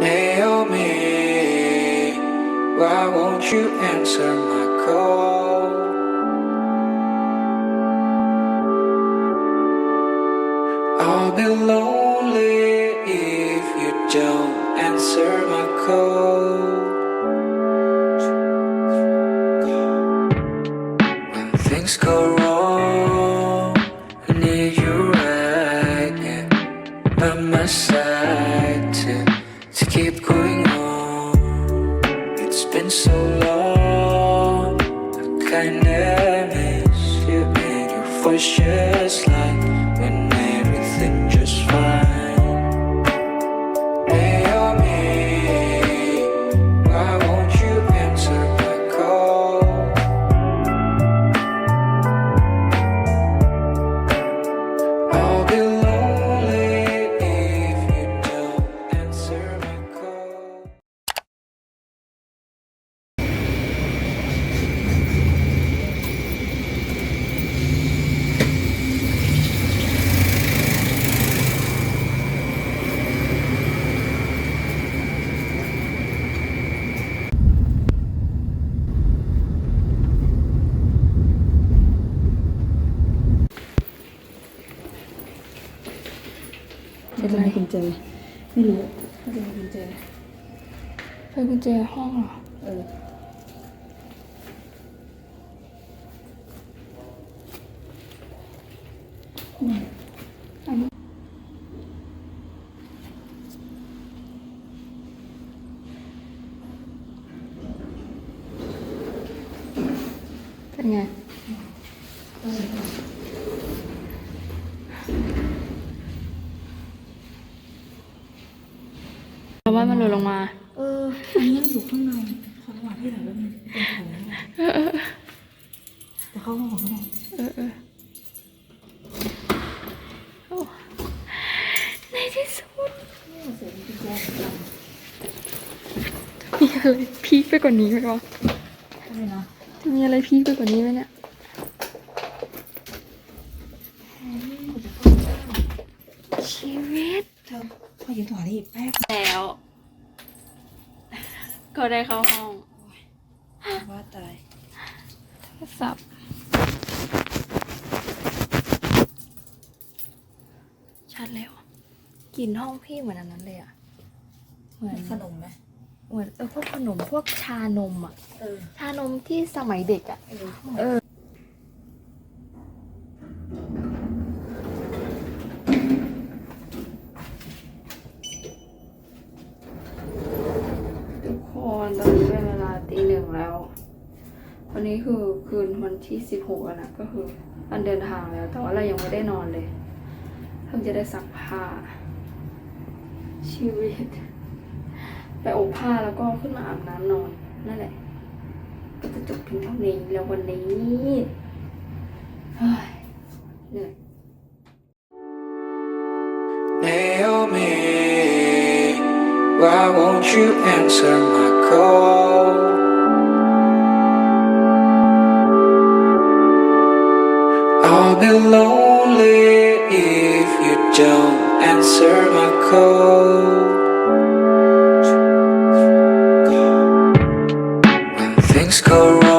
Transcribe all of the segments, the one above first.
Naomi, oh, why won't you answer my call? I'll be lonely if you don't answer my call. When things go your ไม่รู้ถ้าจะมีกุญแจไปกุญแจห้องเหรอเออเป็นไง เพราะว่ามัน หล่นลงมา เออ อันนี้อยู่ข้างในขอระหว่างที่ไหนแล้วมันเป็นของแต่เข้าห้องของเขาหน่อยเออเออโอ้ในที่สุดเสียงกุญแจเหมือนกันมีอะไรพีคไปกว่านี้ไหมวะ อะไรนะ จะมีอะไรพีคไปกว่านี้ไหมเนี่ย ชีวิต เธอพอยืนถอดได้แป๊บ แล้ว ก็ได้เข้าห้อง ว่าตาย สับชั ดแล้วกลิ่นห้องพี่เหมือนอันนั้นเลยอะเหมือนขนมไหมเหมือนเออพวกขนมพวกชานมอะเออชานมที่สมัยเด็กอะเออเออทุกคนตอนนี้เป็นเวลาตีหนึ่งแล้ว วันนี้คือคืนวันที่สิบหกแล้วนะก็คือวันเดินทางแล้ว แต่ว่าเรายังไม่ได้นอนเลย เพิ่งจะได้ซักผ้า ชีวิต ไปอบผ้าแล้วก็ขึ้นมาอาบน้ำนอน นั่นแหละ ก็จะจบเพียงเท่านี้แล้ววันนี้เฮ้ยเหนื่อย Naomi, why won't you answer my call? I'll be lonely if you don't answer my call. When things go wrong,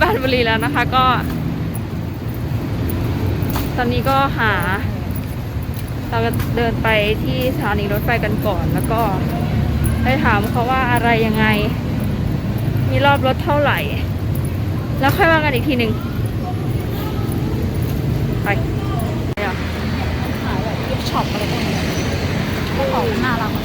ปราณบุรีแล้วนะคะก็ ตอนนี้ก็หา เราก็เดินไปที่สถานีรถไฟกันก่อน แล้วก็ไปถามเขาว่าอะไรยังไง มีรอบรถเท่าไหร่ แล้วค่อยว่ากันอีกทีหนึ่งไปขายแบบช็อปอะไรพวกนี้เจ้าของน่ารักอะ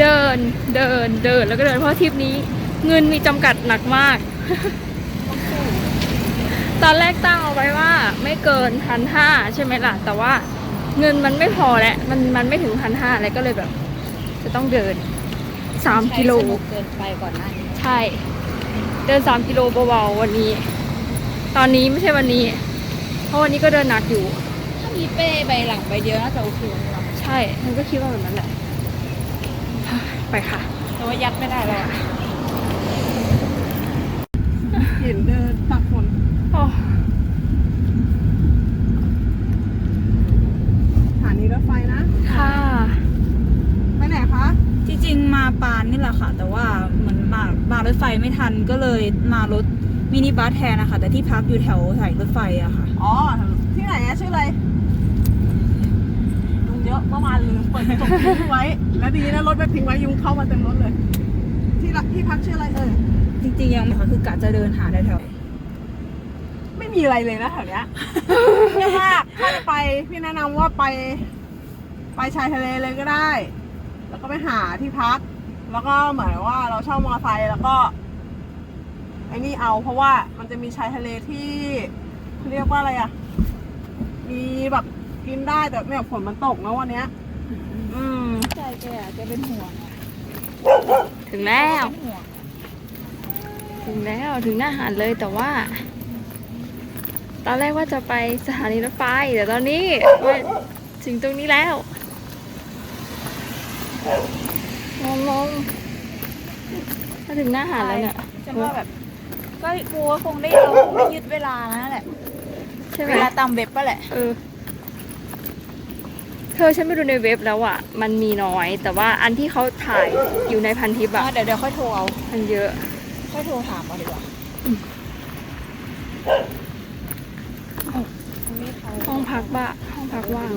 เดินเดินเดินแล้วก็เดินเพราะทริปนี้ เงินมีจำกัดหนักมาก ตอนแรกตั้งเอาไว้ว่าไม่เกินพันห้าใช่ไหมล่ะ แต่ว่าเงินมันไม่พอแล้วมันมันไม่ถึงพันห้าแล้วก็เลยแบบ จะต้องเดินสามกิโลใช้สนุเกินไปก่อนหน้านี้ใช่ เดินสามกิโลเบาๆวันนี้ ตอนนี้ไม่ใช่วันนี้ เพราะวันนี้ก็เดินหนักอยู่ ถ้ามีเป้ใบหลังใบเดียวน่าจะโอเคเลยว่ะใช่ฉันก็คิดว่าแบบนั้นแหละ ไปค่ะแต่ว่ายัดไม่ได้เลยอะเห็นเดินตักฝนโอ้สถานีรถไฟนะ ค่ะ ไปไหนคะ จริงๆมาปานนี่แหละค่ะ แต่ว่าเหมือนมามารถไฟไม่ทันก็เลยมารถมินิบัสแทนนะคะ แต่ที่พักอยู่แถวสายรถไฟอะค่ะ อ๋อ ที่ไหนอะชื่ออะไรยุงเย อะเมื่อวานลืมเปิดกระจกทิ้งไว้ แล้วดีนะรถไปทิ้งไว้ยุงเข้ามาเต็มรถเลย ที่ละที่พักชื่ออะไรเอ่ยจริงๆยังไม่ค่ะคือกะจะเดินหาแถวไม่มีอะไรเลยนะแถวเนี้ยเงียบมากถ้าจะไปพี่แนะนำว่าไป ไปชายทะเลเลยก็ได้ แล้วก็ไปหาที่พัก แล้วก็เหมือนว่าเราเช่ามอเตอร์ไซค์แล้วก็ไอ้นี่เอาเพราะว่ามันจะมีชายทะเลที่เขาเรียกว่าอะไรอะมีแบบ กินได้แต่เนี่ยฝนมันตกนะวันเนี้ย อืมใจแกอะแกเป็นห่วงอะถึงแล้ว เป็นห่วงถึงแล้วถึงหน้าหาดเลยแต่ว่า ตอนแรกว่าจะไปสถานีรถไฟแต่ตอนนี้มาถึงตรงนี้แล้วงงงๆมาถึงหน้าหาดแล้วเนี่ยฉันว่าแบบ ก็กลัวคงได้เราคงได้ยึดเวลานะแหละ ใช่ไหมเวลาตามเว็บก็แหละ เออ เธอฉันไปดูในเว็บแล้วอะมันมีน้อย แต่ว่าอันที่เขาถ่ายอยู่ในพันทิปอะเดี๋ยวเดี๋ยวค่อยโทรเอา มันเยอะ ค่อยโทรถามเอาดีกว่าห้องพักบ้าห้องพักว่าง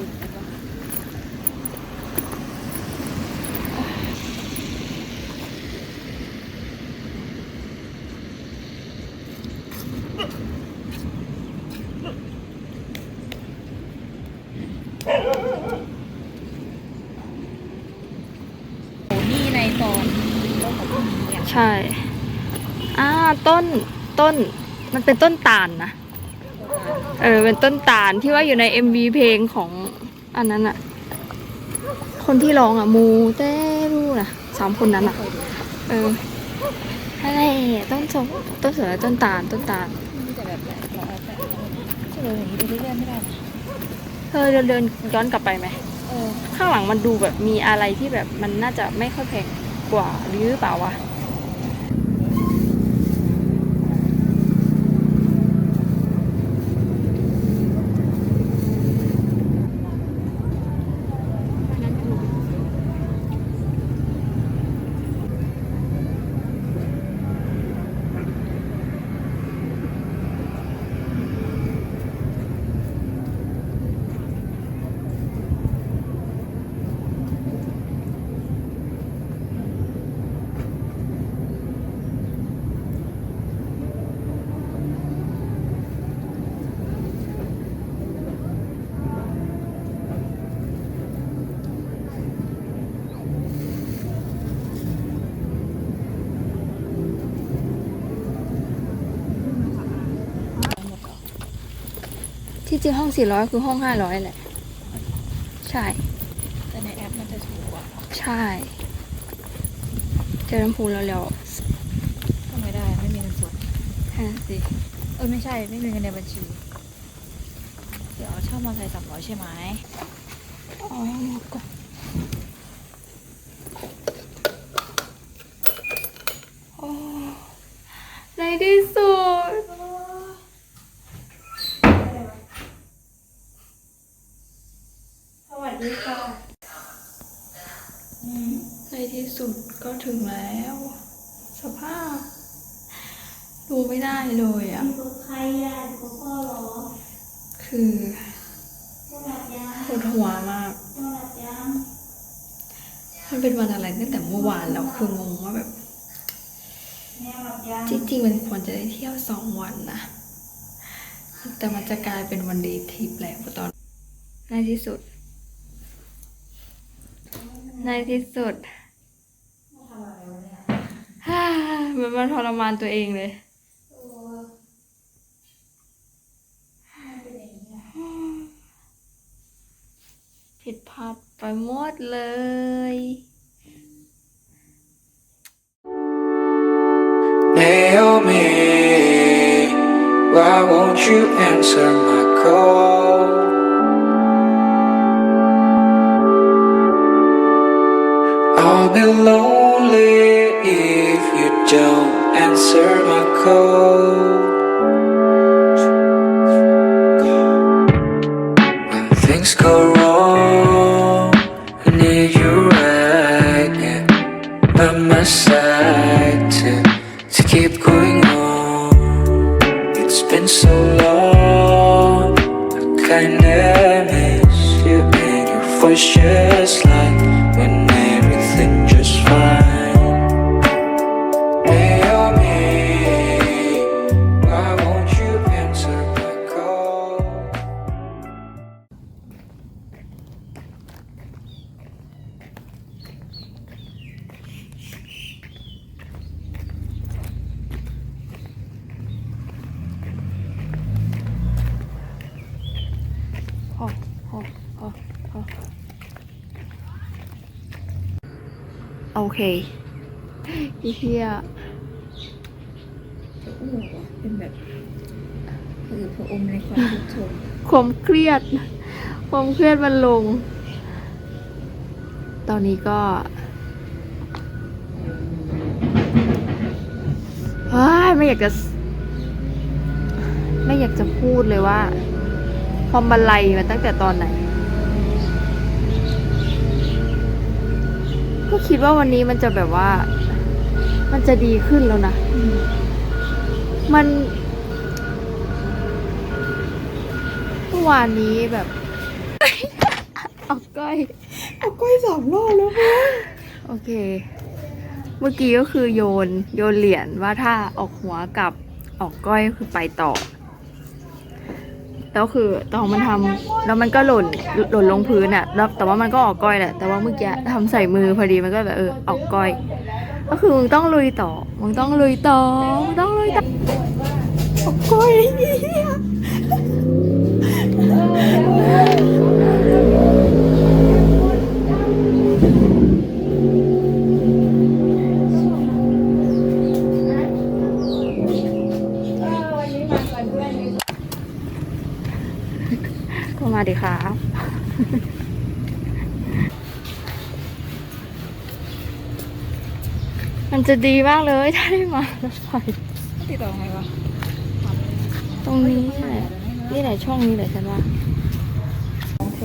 โอ้นี่ในซอยต้นของพวกนี้เนี่ย ใช่ อ่า ต้น ต้ นมันเป็นต้นตาลนะเออเป็นต้นตาลที่ว่าอยู่ใน MV เพลงของอันนั้นอะคนที่ร้องอะมูเตรูนะสามคนนั้นอะเอออะไรต้นสนต้นเสือต้นตาลต้นตาลมีแต่แบบแบบร้อยแบบจะเดินอย่างนี้ไปเรื่อยๆไม่ได้นะเธอเดินเดินย้อนกลับไปไหมเออข้างหลังมันดูแบบมีอะไรที่แบบมันน่าจะไม่ค่อยแพงกว่าหรือเปล่าวะ ที่จริงห้อง 400 คือห้อง 500 แหละ ใช่ แต่ในแอปมันจะถูกกว่าใช่ เจอลำพูนแล้วแล้วก็ไม่ได้ไม่มีเงินสดฮะสิ เออไม่ใช่ไม่มีเงินในบัญชี เดี๋ยวเช่ามอเตอร์ไซค์สามร้อยใช่ไหม อ๋อก็โอ้ในที่สุด สวัส ดีค่ะในที่สุดก็ถึงแล้ว สภาพ ดูไม่ได้เลยอะใครอะกับพ่อหรอ คือสวัสดียังปวดหัวมากสวัสดียังมันเป็นวันอะไรตั้งแต่เมื่อวานแล้วคืองงว่าแบบแม่สวัสดียังจริงๆมันควรจะได้เที่ยวสองวันนะแต่มันจะกลายเป็นวันดีทริปแล้วตอนในที่สุด ในที่สุดฮ่ามันมันทรมานตัวเองเลย ผิดพลาดไปหมดเลย Naomi, why won't you answer my call? I'll be lonely if you don't answer my call. เคอีเฮียจะอ้วกว่ะเป็นแบบเออพระอมในความทุกข์ทนความเครียด ความเครียดมันลง ตอนนี้ก็เฮ้ยไม่อยากจะ ไม่อยากจะพูดเลยว่า ความบันไลมาตั้งแต่ตอนไหน ก็คิดว่าวันนี้มันจะแบบว่า มันจะดีขึ้นแล้วนะ มันเมื่อวานนี้แบบ เอาก้อยเอาก้อยสามรอบแล้วโอเค เมื่อกี้ก็คือโยน โยนเหรียญว่าถ้าออกหัวกับออกก้อยก็คือไปต่อ แล้วคือตองมันทำแล้วมันก็หล่นหล่นลงพื้นอะแล้วแต่ว่ามันก็ออกก้อยแหละแต่ว่าเมื่อกี้ทำใส่มือพอดีมันก็แบบเออออกก้อย ก็คือมึงต้องลุยต่อมึงต้องลุยต่อมึงต้องลุยต่อออกก้อย วัดีครับมันจะดีมากเลยถ้าได้มาแล้ถไฟติดต่อไงวะตรงนี้แหละนี่แหละช่องนี้แหละฉันว่าโอเค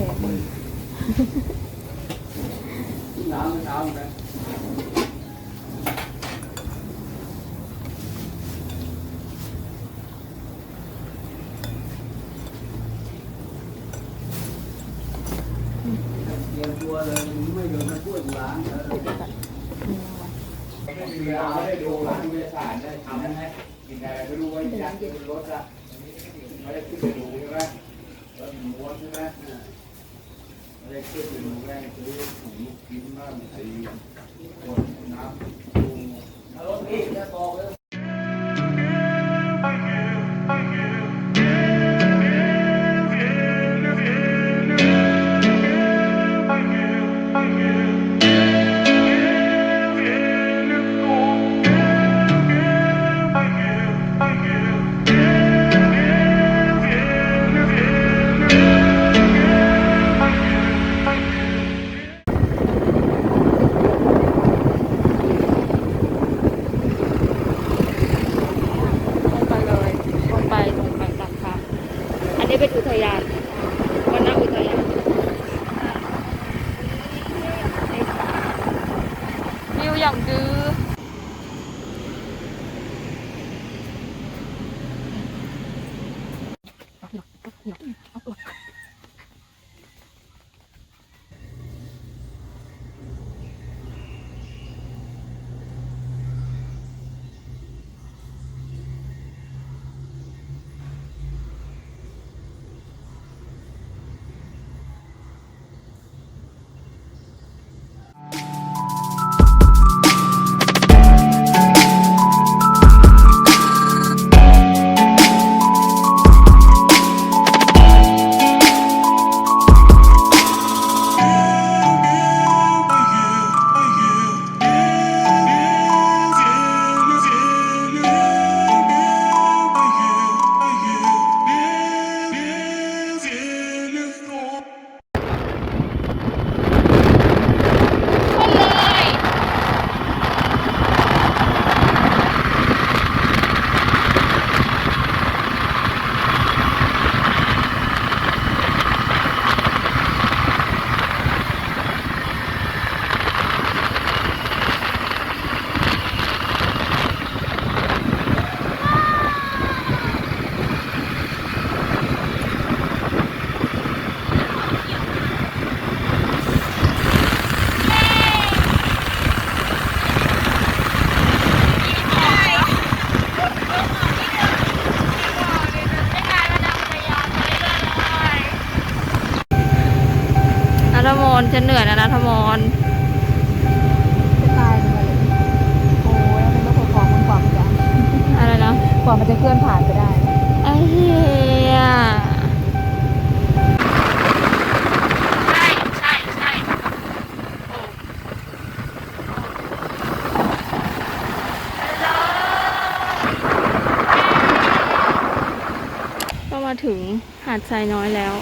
ถึงหาดทรายน้อยแล้ว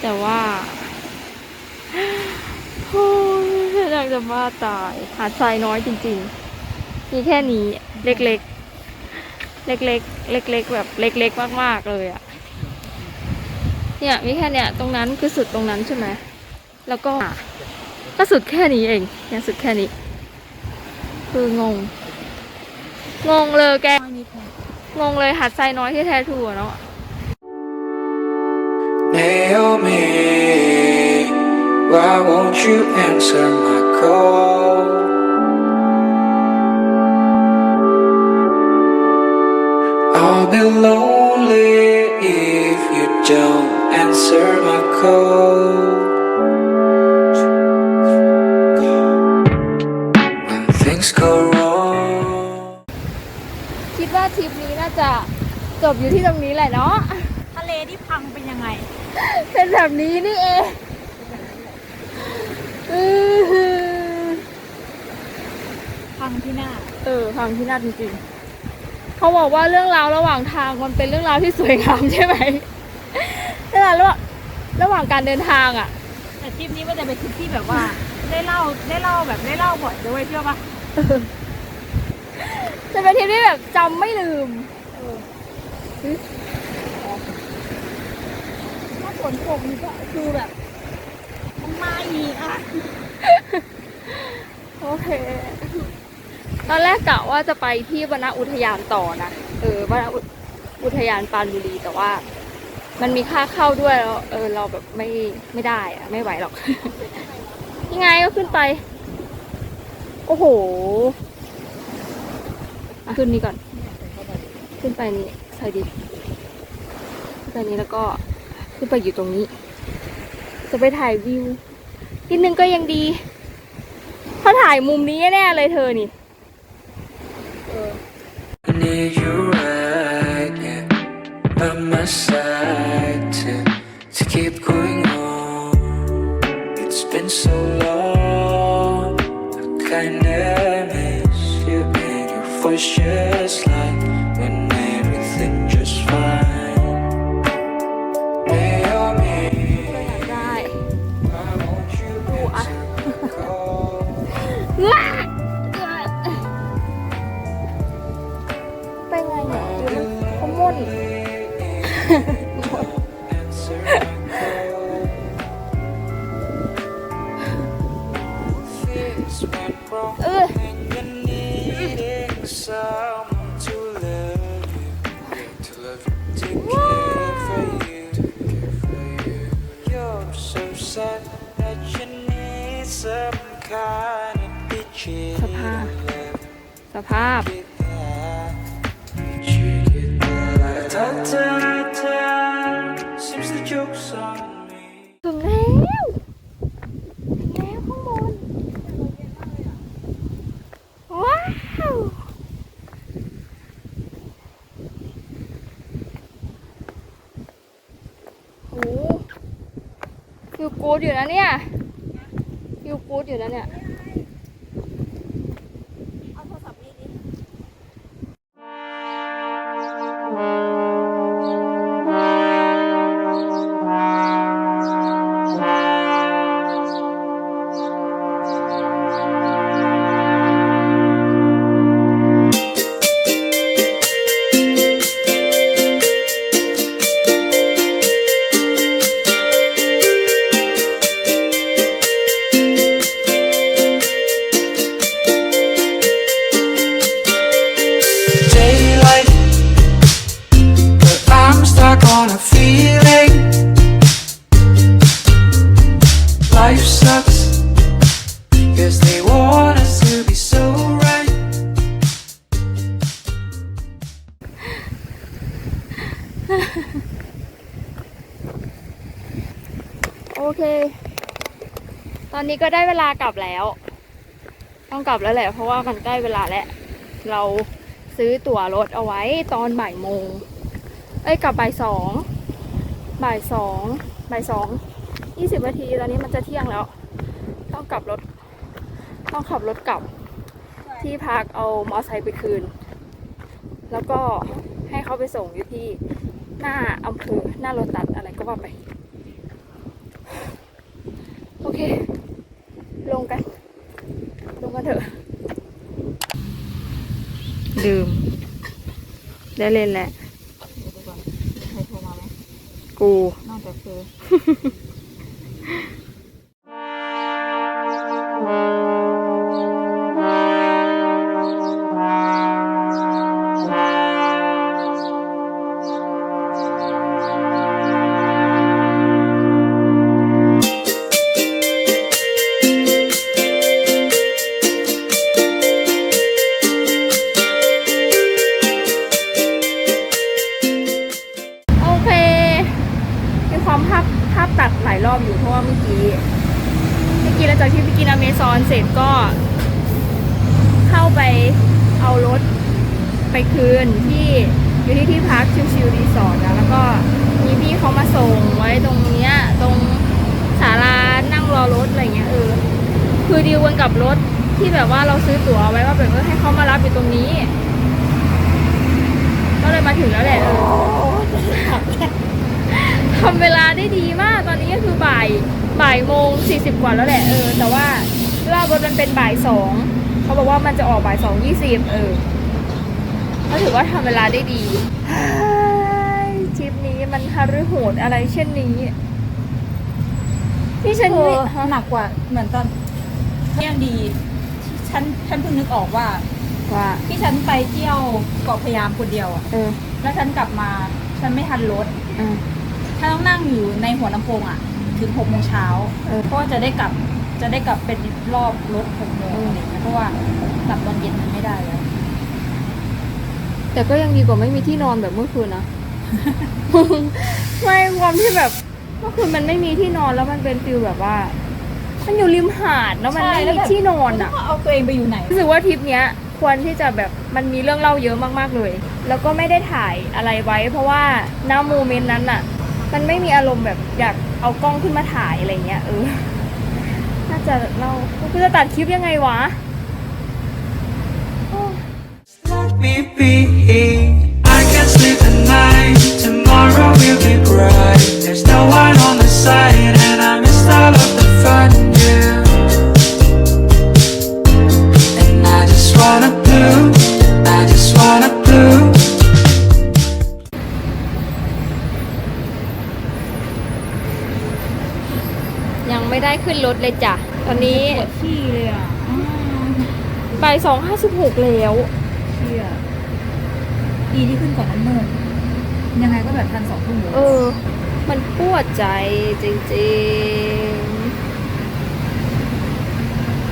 แต่ว่าโอ้ยอยากจะบ้าตาย หาดทรายน้อยจริงๆ มีแค่นี้เล็กๆ เล็กๆ เล็กๆ แบบเล็กๆ มากๆเลยอะเนี่ยมีแค่เนี่ยตรงนั้นคือสุดตรงนั้นใช่ไหม แล้วก็ก็สุดแค่นี้เองเนี่ยสุดแค่นี้ คืองง งงเลยแก งงเลยหัดไซน้อยที่แท้ทรูอะเนาะ Naomi, why won't you answer my call? I'll be lonely if you don't answer my call. When things go wrong. คิดว่าทริปนี้น่า จะจบอยู่ที่ตรงนี้แหละเนาะ ทะเลที่พังเป็นยังไง เป็นแบบนี้นี่เองอื้อหือพังที่หน้า เออฟังที่น่าจริงๆ เขาบอกว่าเรื่องราวระหว่างทางมันเป็นเรื่องราวที่สวยงามใช่ไหมเรื่องราวระหว่างระหว่างการเดินทางอะ แต่ทริปนี้มันจะเป็นทริปที่แบบว่า ได้เล่าได้เล่าแบบได้เล่าบ่อยด้วยเชื่อปะจะเป็นทริปที่แบบจำไม่ลืม ถ้าฝนตกนี่ก็คือแบบ มันมาอีกอะ โอเค ตอนแรกกะว่าจะไปที่วนอุทยานต่อนะ เออวนอุอุทยานปานบุรีแต่ว่า มันมีค่าเข้าด้วยแล้วเออ เราแบบไม่ไม่ได้อะไม่ไหวหรอก ยังไงก็ขึ้นไป โอ้โห ขึ้นนี้ก่อน ขึ้นไปนี้ ใส่ดิขึ้นไปนี้แล้วก็ขึ้นไปอยู่ตรงนี้ จะไปถ่ายวิวนิดนึงก็ยังดี ถ้าถ่ายมุมนี้แน่เลยเธอนี่ I need you right here by my side to, to keep going on. It's been so long, I kinda miss you and your voice just like ว้า ฟิลกูดอยู่นะเนี่ยฟิลกูดอยู่นะเนี่ย อนนี้ก็ได้เวลากลับแล้ว ต้องกลับแล้วแหละ เพราะว่ามันใกล้เวลาแล้ว เราซื้อตั๋วรถเอาไว้ตอนบ่ายโมง เอ้ยกลับบ่ายสอง บ่ายสอง บ่ายสอง ยี่สิบนาที ตอนนี้มันจะเที่ยงแล้ว ต้องกลับรถ ต้องขับรถกลับ ที่พักเอามอไซค์ไปคืน แล้วก็ให้เขาไปส่งอยู่ที่หน้าอำเภอ หน้าโรตัสอะไรก็ว่าไป โอเค งกัน ลงกันเถอะ ดื่ม ได้เล่นแหละใครโทรมาไหมกูนอกจากเธอ ถึงแล้วแหละเออทำเวลาได้ดีมากตอนนี้ก็คือบ่ายบ่ายโมงสี่สิบกว่าแล้วแหละเออ แต่ว่ารอบรถมันเป็นบ่ายสองเขาบอกว่ามันจะออกบ่ายสองยี่สิบเออก็ถือว่าทำเวลาได้ดีเฮ้ยทริปนี้มันฮารือโหดอะไรเช่นนี้ที่ฉันโอ้ฮะหนักกว่าเหมือนตอนยังดี ฉันฉันเพิ่งนึกออกว่าว่าที่ฉันไปเที่ยวเกาะพะยามคนเดียวอะเออ แล้วฉันกลับมา ฉันไม่ทันรถอ่า ฉันต้องนั่งอยู่ในหัวลำโพงอะถึงหกโมงเช้าเออเพราะว่าจะได้กลับ จะได้กลับเป็นรอบรถหกโมงเอออ อะไรอย่างเงี้ยเพราะว่ากลับตอนเย็นมันไม่ได้แล้ว แต่ก็ยังดีกว่าไม่มีที่นอนแบบเมื่อคืนนะ ไม่ความที่แบบเมื่อคืนมันไม่มีที่นอนแล้วมันเป็นฟิลแบบว่า มันอยู่ริมหาดแล้วมันใช่ไม่แล้วมีแบบ ที่นอนอะ แล้วก็เอาตัวเองไปอยู่ไหน รู้สึกว่าทริปเนี้ย ควรที่จะแบบมันมีเรื่องเล่าเยอะมากๆเลยแล้วก็ไม่ได้ถ่ายอะไรไว้ เพราะว่าณโมเมนต์นั้นอะมันไม่มีอารมณ์แบบอยากเอากล้องขึ้นมาถ่ายอะไรเงี้ยเออ น่าจะเล่ากูจะตัดคลิปยังไงวะ Let me be. I can sleep at night. Tomorrow will be bright. There's no one on the side, and I missed all of the fun, yeah. And I just wanna do. I just wanna ไม่ได้ขึ้นรถเลยจ้ะ ตอนนี้ปวดที่เลยอะอืมบ่ายสองห้าสิบหกแล้วเชี่ยดีที่ขึ้นก่อนนั้นเมื่อยังไงก็แบบทันสองทุ่มอยู่เออ มันปวดใจจริง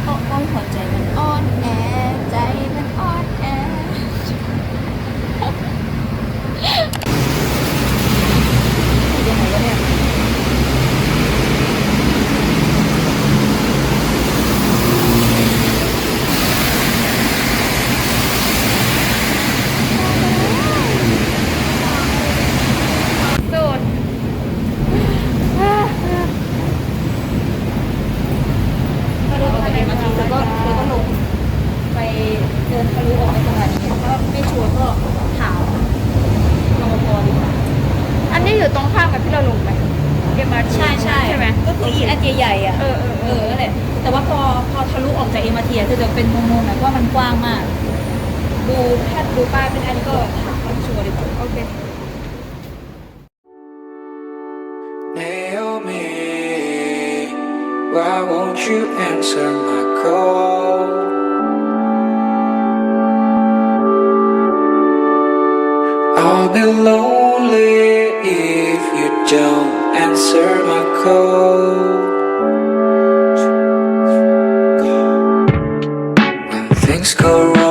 ก็ก็หัวใจมันอ่อนแอใจมันอ่อนแอยังไงวะเนี่ย ๆสุด ก็เลยเอาไปเอ็มอาก็แล้วก็ลงไปเดินทะลุออกไปตรงไหนเนี่ยก็ไม่ชัวร์ก็ถามรปภดีกว่าอันนี้อยู่ตรงข้ามกับที่เราลงไปเอ็มอาร์ใช่ใช่ใช่ไหมก็คืออีอันใหญ่ๆอะเออเออเออนั่นแหละแต่ว่าพอพอทะลุออกจากเอมาร์ทีคือจะเป็นงงๆหน่อยเพราะว่ามันกว้างมาก ดูแค่ดูป้ายเป็นอันก็ถามความชัวร์ดีกว่าโอเค Naomi, why won't you answer my call? I'll be lonely if you don't answer my call. When things go wrong,